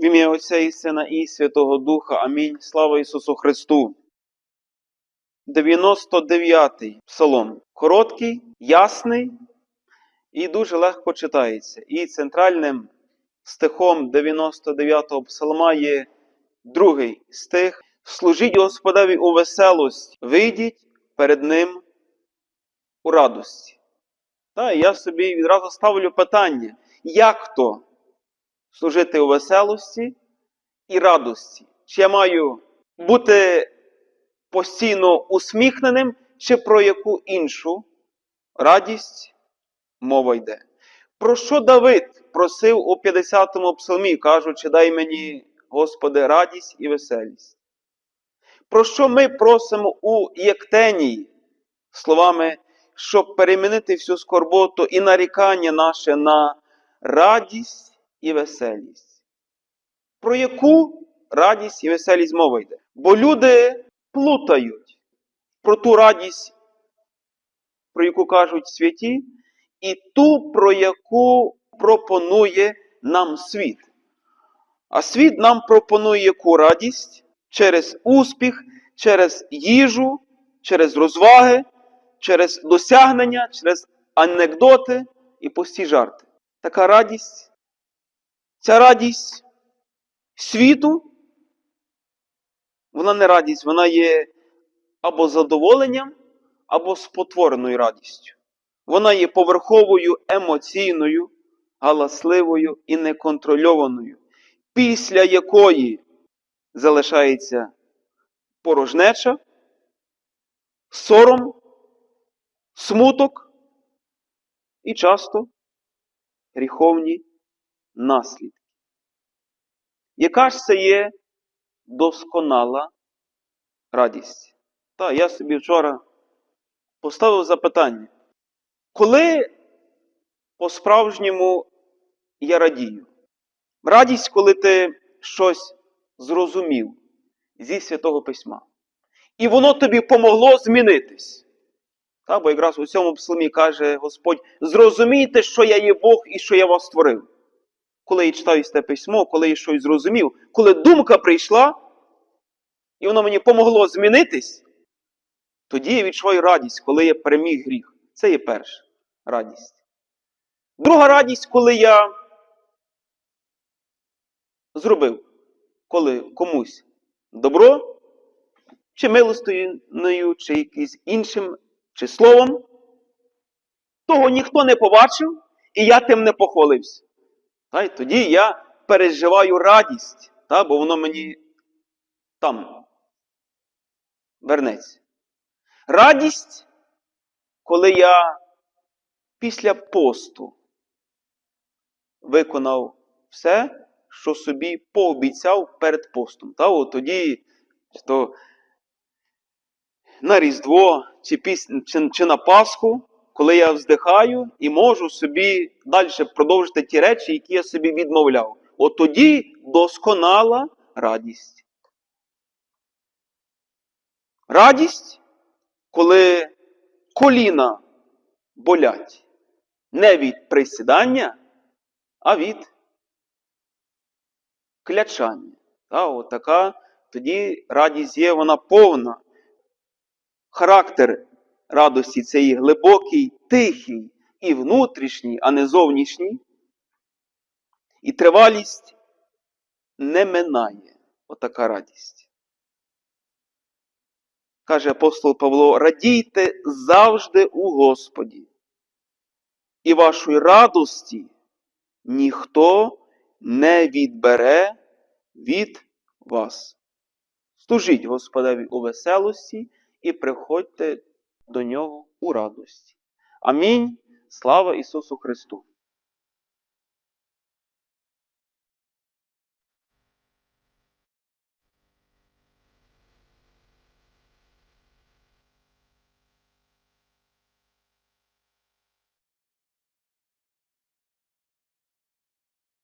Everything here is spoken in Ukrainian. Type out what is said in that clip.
В ім'я Отця і Сина і Святого Духа. Амінь. Слава Ісусу Христу. 99-й псалом. Короткий, ясний і дуже легко читається. І центральним стихом 99-го псалма є другий стих. Служіть Господеві у веселості, вийдіть перед Ним у радості. Та я собі відразу ставлю питання, як то служити у веселості і радості? Чи я маю бути постійно усміхненим, чи про яку іншу радість мова йде? Про що Давид просив у 50-му псалмі, кажучи, дай мені, Господи, радість і веселість? Про що ми просимо у Єктенії словами, щоб перемінити всю скорботу і нарікання наше на радість і веселість? Про яку радість і веселість мова йде? Бо люди плутають про ту радість, про яку кажуть святі, і ту, про яку пропонує нам світ. А світ нам пропонує яку радість через успіх, через їжу, через розваги, через досягнення, через анекдоти і пусті жарти. Така радість, ця радість світу, вона не радість, вона є або задоволенням, або спотвореною радістю. Вона є поверховою, емоційною, галасливою і неконтрольованою, після якої залишається порожнеча, сором, смуток і часто гріховні наслідки. Яка ж це є досконала радість? Та я собі вчора поставив запитання, коли по-справжньому я радію? Радість, коли ти щось зрозумів зі Святого Письма. І воно тобі помогло змінитись. Та, бо якраз у цьому псалмі каже Господь: зрозумійте, що я є Бог і що я вас створив. Коли я читаю це письмо, коли я щось зрозумів, коли думка прийшла, і воно мені помогло змінитись, тоді я відчуваю радість, коли я переміг гріх. Це є перша радість. Друга радість, коли я зробив, коли комусь добро, чи милостиною, чи якимось іншим, чи словом, того ніхто не побачив, і я тим не похвалився. Та й тоді я переживаю радість, та, бо воно мені там вернеться. Радість, коли я після посту виконав все, що собі пообіцяв перед постом. Та, от тоді, то на Різдво чи, після, чи, чи на Пасху, коли я вздихаю і можу собі далі продовжити ті речі, які я собі відмовляв. От тоді досконала радість. Радість, коли коліна болять не від присідання, а від клячання. Та, от така тоді радість є, вона повна. Характер радості це і глибокий, тихий і внутрішній, а не зовнішній. І тривалість не минає. Отака радість. Каже апостол Павло: радійте завжди у Господі, і вашої радості ніхто не відбере від вас. Служіть Господеві у веселості і приходьте до нього у радості. Амінь. Слава Ісусу Христу!